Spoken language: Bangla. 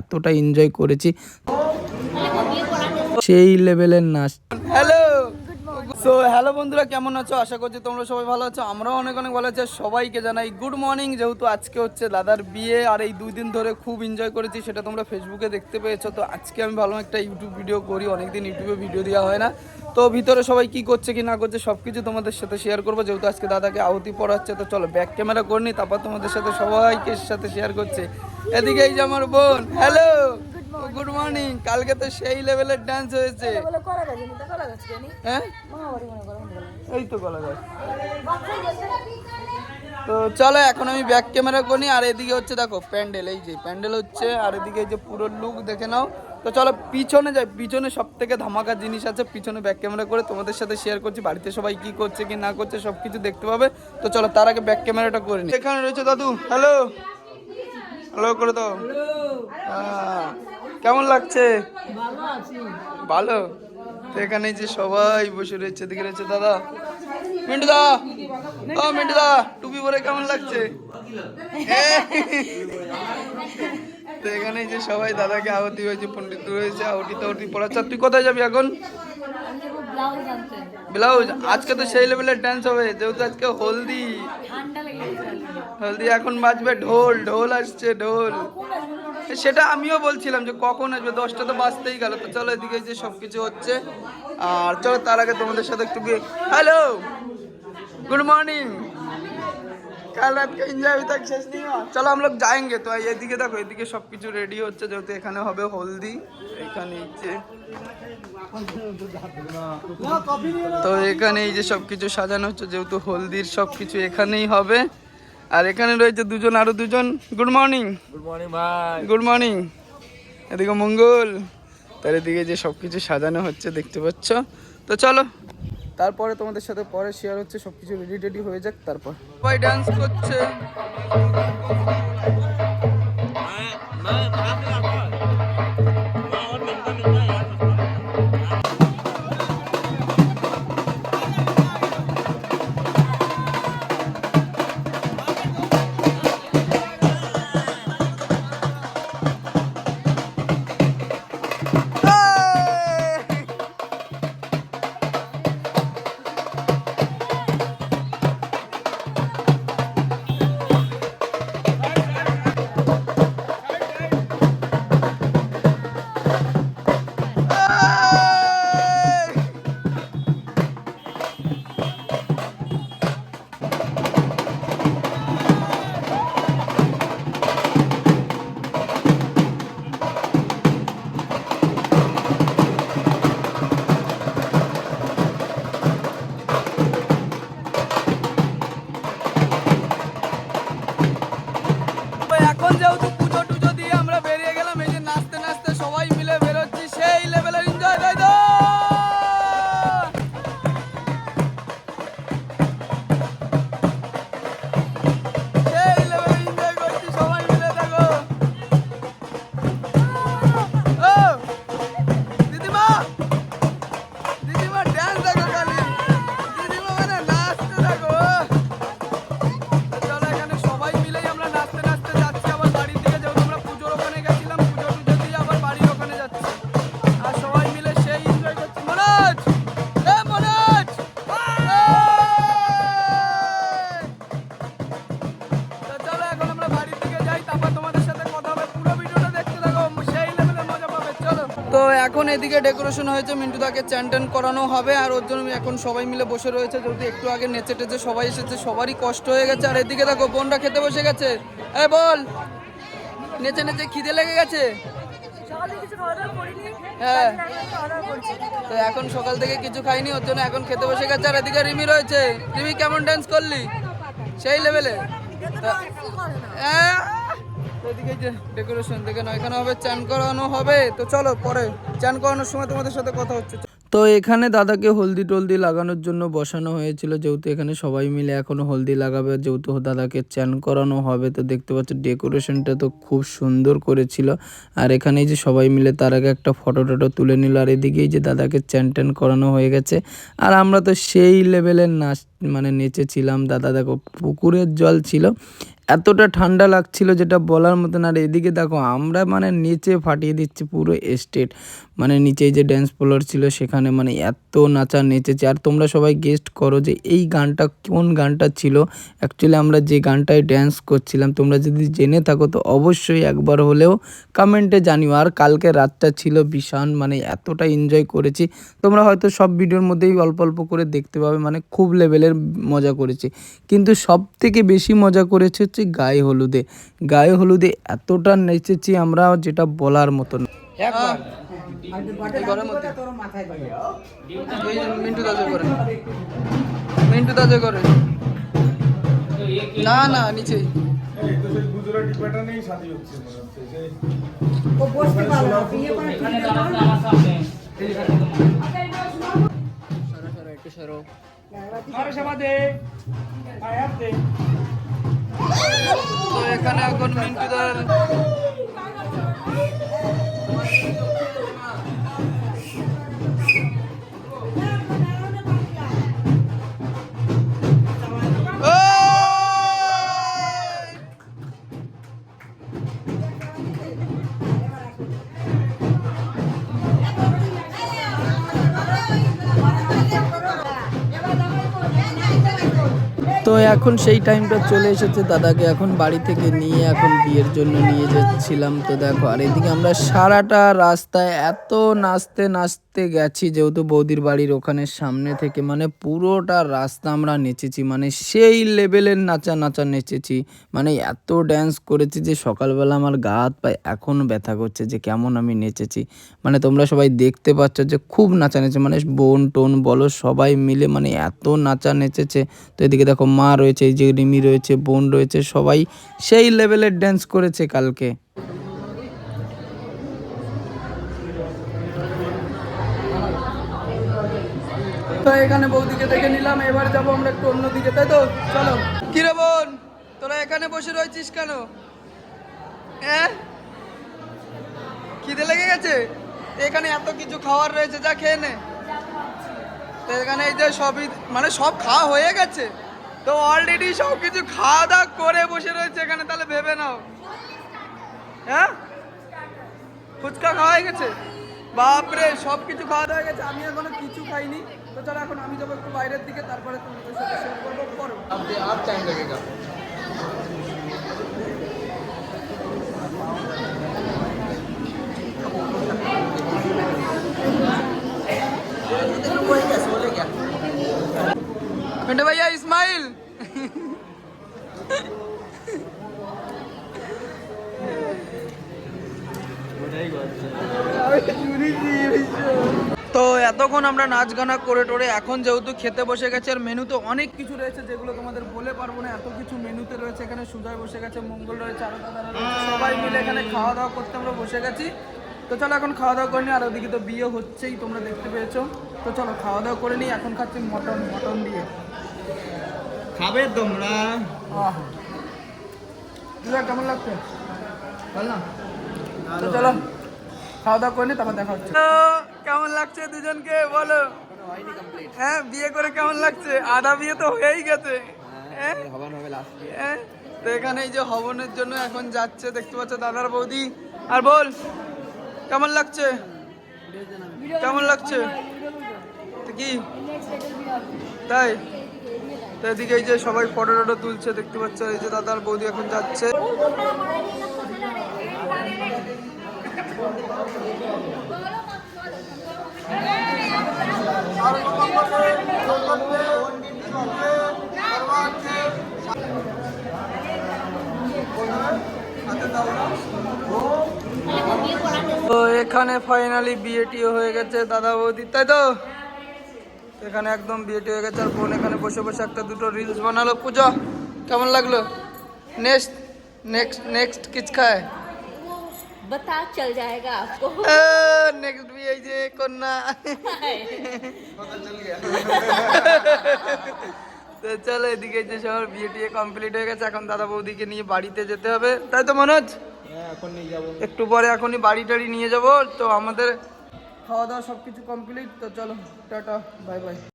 এতটা এনজয় করেছি। সেই লেভেলের নাচ। হ্যালো সো হ্যালো বন্ধুরা, কেমন আছো? আশা করছি তোমরা সবাই ভালো আছো, আমরাও অনেক অনেক ভালো আছি। সবাইকে জানাই গুড মর্নিং যেহেতু আজকে হচ্ছে দাদার বিয়ে, আর এই দুই দিন ধরে খুব এনজয় করেছি, সেটা তোমরা ফেসবুকে দেখতে পেয়েছ। তো আজকে আমি ভালো একটা ইউটিউব ভিডিও করি, অনেকদিন ইউটিউবে ভিডিও দেওয়া হয় না। তো ভিতরে সবাই কি করছে কি না করছে সব কিছু তোমাদের সাথে শেয়ার করব। যেহেতু আজকে দাদাকে আহুতি পড়াচ্ছে তো চলো ব্যাক ক্যামেরা করিনি তারপর তোমাদের সাথে সবাইকে সাথে শেয়ার করছে। এদিকে এই যে আমার বোন হ্যালো গুড মর্নিং কালকে তো সেই লেভেলের ডান্স হয়েছে। করা করা হ্যাঁ? করো এই তো গলা গাছ। তো চলো এখন আমি ব্যাক ক্যামেরা করি আর এদিকে হচ্ছে দেখো প্যান্ডেল এই যে প্যান্ডেল হচ্ছে আর এদিকে এই যে পুরো লুক দেখে নাও। তো চলো পিছনে যাই। পিছনে সব থেকে ধামাকা জিনিস আছে পিছনে ব্যাক ক্যামেরা করে তোমাদের সাথে শেয়ার করছি বাড়িতে সবাই কি করছে কি না করছে সব কিছু দেখতে পাবে। তো চলো তার আগে ব্যাক ক্যামেরাটা করে নি। এখানে রয়েছে দাদু হ্যালো হ্যালো করে দাও। কেমন লাগছে? ভালো। তো এখানে যে সবাই বসে রয়েছে এদিকে রয়েছে দাদা। মিন্টু দা ও মিন্টু দা টুপি পরে কেমন লাগছে? তো এখানে যে সবাই দাদাকে আহতি হয়েছে পন্ডিত রয়েছে, আহতি তাহতি পড়াচ্ছে। তুই কোথায় যাবি এখন? ব্লাউজ। আজকে তো সেই লেভেলের ডান্স হবে, যেহেতু আজকে হলদি। হলদি এখন বাজবে, ঢোল ঢোল আসছে, ঢোল। সেটা আমিও বলছিলাম যে কখন আসবে, দশটা তো বাঁচতেই গেল। তো চলো এদিকে যে সব কিছু হচ্ছে। আর চলো, তার আগে তোমাদের সাথে একটু হ্যালো গুড মর্নিং কাল রাত কা এনজয় अभी तक শেষ नहीं हुआ চলো हम लोग जाएंगे তো এদিকে দেখো এদিকে সব কিছু রেডি হচ্ছে যেহেতু এখানে হবে হলদি এখানে হচ্ছে তো এখানে এই যে সব কিছু সাজানো হচ্ছে যেহেতু হলদির সব কিছু এখানেই হবে আর এখানে রয়েছে দুজন আরো দুজন গুড মর্নিং গুড মর্নিং ভাই গুড মর্নিং এদিকে মঙ্গল তার এদিকে যে সব কিছু সাজানো হচ্ছে দেখতে পাচ্ছ তো চলো তারপরে তোমাদের সাথে পরে শেয়ার হচ্ছে সবকিছু রেডি টেডি হয়ে যাক তারপর। ডান্স করছে। তো এখন এদিকে ডেকোরেশন হয়েছে, মিন্টুদাকে চ্যান ট্যান করানো হবে, আর ওর জন্য এখন সবাই মিলে বসে রয়েছে যেহেতু একটু আগে নেচে টেচে সবাই এসেছে, সবারই কষ্ট হয়ে গেছে। আর এদিকে দেখো, বোনরা খেতে বসে গেছে। এ, বল। নেচে নেচে খিদে লেগে গেছে? হ্যাঁ। তো এখন সকাল থেকে কিছু খাইনি, ওর জন্য এখন খেতে বসে গেছে, আর এদিকে রিমি রয়েছে। রিমি, কেমন ডান্স করলি? সেই লেভেলে তো করানোর সময় তোমাদের সাথে কথা হচ্ছে। তো এখানে দাদাকে হলদি টলদি লাগানোর জন্য বসানো হয়েছিল, যেহেতু এখানে সবাই মিলে এখনও হলদি লাগাবে, যেহেতু দাদাকে চান করানো হবে, তো দেখতে পাচ্ছ ডেকোরেশনটা তো খুব সুন্দর করেছিল। আর এখানে যে সবাই মিলে তার আগে একটা ফটো টটো তুলে নিল, আর এদিকেই যে দাদাকে চ্যান ট্যান করানো হয়ে গেছে। আর আমরা তো সেই লেভেলের নাচ মানে নেচেছিলাম, দাদা দেখো পুকুরের জল ছিল, এতটা ঠান্ডা লাগছিল যেটা বলার মতন, আর এদিকে দেখো আমরা মানে নিচে ফাটিয়ে দিচ্ছি পুরো এস্টেট মানে নিচে যে ড্যান্স ফ্লোর ছিল সেখানে মানে এত নাচা নেচেছে, আর তোমরা সবাই গেস্ট করো যে এই গানটা কোন গানটা ছিল অ্যাকচুয়ালি আমরা যে গানটায় ড্যান্স করছিলাম, তোমরা যদি জেনে থাকো তো অবশ্যই একবার হলেও কমেন্টে জানিও, আর কালকে রাতটা ছিল ভীষণ মানে এতটা এনজয় করেছি, তোমরা হয়তো সব ভিডিওর মধ্যেই অল্প অল্প করে দেখতে পাবে মানে খুব লেভেলের মজা করেছি। কিন্তু সব থেকে বেশি মজা করেছে হচ্ছে গায়ে হলুদে। গায়ে হলুদে এতটা নেচেছি আমরা যেটা বলার মতন। এই ঘরের মধ্যে এই যে মিন্টু দাজে করে। মিন্টু দাজে করে না না গুজরাটি প্যাটার্নেই হচ্ছে মনে ও বসতে বিয়ে করে সরো একটু সরো। তো এখানে এখন মিন্টু দার এখন সেই টাইমটা চলে এসেছে দাদাকে এখন বাড়ি থেকে নিয়ে এখন বিয়ের জন্য নিয়ে যাচ্ছিলাম। তো দেখো, আর এদিকে আমরা সারাটা রাস্তায় এত নাচতে নাচতে গেছি, যেহেতু বৌদির বাড়ির ওখানে সামনে থেকে মানে পুরোটা রাস্তা আমরা নেচেছি মানে সেই লেভেলের নাচা নাচা নেচেছি। মানে এত ড্যান্স করেছি যে সকালবেলা আমার গা হাত পায়ে এখনও ব্যথা করছে যে কেমন আমি নেচেছি। মানে তোমরা সবাই দেখতে পাচ্ছ যে খুব নাচা নেচে মানে বোন টোন বলো সবাই মিলে মানে এত নাচা নেচেছে। তো এদিকে দেখো মা রয়েছে, এই যে রিমি রয়েছে, বোন রয়েছে, সবাই সেই লেভেলের ড্যান্স করেছে কালকে। তো এখানে বৌদিকে দেখে নিলাম, এবার যাব আমরা একটু অন্যদিকে তাই তো? চলো। কি রে বোন, তোরা এখানে বসে রয়েছিস কেন? হ্যাঁ খিদে লেগে গেছে? এখানে এত কিছু খাবার রয়েছে, যা খেয়ে নে। এখানে এই যে সবই মানে সব খাওয়া হয়ে গেছে? তো অলরেডি সব কিছু খাওয়া দাওয়া করে বসে রয়েছে এখানে তাহলে ভেবে নাও হ্যাঁ ফুচকা খাওয়া হয়ে গেছে বাপরে সব কিছু খাওয়া দাওয়া হয়ে গেছে আমি এখনো কিছু খাইনি তো চলো এখন আমি যাবো একটু বাইরের দিকে তারপরে তোমাদের সাথে শেয়ার করবো পরে আর টাইম লেগেগা मिंटू भैया টাইম তো এতক্ষণ আমরা নাচ গানা করে টোরে এখন যেহেতু খেতে বসে গেছে আর মেনু তো অনেক কিছু রয়েছে যেগুলো তোমাদের বলে পারব না এত কিছু মেনুতে রয়েছে এখানে সুজয় বসে গেছে মঙ্গল রয়েছে আরও দাদারা সবাই মিলে এখানে খাওয়া দাওয়া করতে আমরা বসে গেছি। তো চলো এখন খাওয়া দাওয়া করে নিই আর ওদিকে তো বিয়ে হচ্ছেই তোমরা দেখতে পেয়েছ। তো চলো খাওয়া দাওয়া করে নিই এখন খাচ্ছি মটন মটন দিয়ে। খাবে তোমরা। কেমন লাগছে? ভালো না। তো চলো খাওয়া দাওয়া করে নি তারপর দেখা হচ্ছে। কেমন লাগছে দুজনকে? বলো। হ্যাঁ বিয়ে করে কেমন লাগছে? আধা বিয়ে তো হয়েই গেছে। হ্যাঁ হ্যাঁ? তো এখানে এই যে হবনের জন্য এখন যাচ্ছে দেখতে পাচ্ছ দাদার বৌদি। আর বল কেমন লাগছে? কেমন লাগছে? তো কি? তাই? এদিকে এই যে সবাই ফটো টটো তুলছে, দেখতে পাচ্ছ, এই যে দাদার বৌদি এখন যাচ্ছে। তো এখানে ফাইনালি বিয়েটিও হয়ে গেছে দাদা বৌদি, তাই তো? এখানে একদম বিয়েটি হয়ে গেছে আর বোন এখানে বসে বসে একটা দুটো রিলস বানালো পূজা কেমন লাগলো নেক্সট নেক্সট নেক্সট কিচ খায় बता चल जाएगा आपको নেক্সট বিয়ে এই যে কন্যা তো চলো এদিকে যে সবার বিয়ে টিয়ে কমপ্লিট হয়ে গেছে এখন দাদা বৌদিকে নিয়ে বাড়িতে যেতে হবে তাই তো মনোজ এখন নিয়ে যাবো একটু পরে এখনই বাড়ি টাড়ি নিয়ে যাব তো আমাদের খাওয়া দাওয়া সব কিছু কমপ্লিট তো চলো টাটা বাই বাই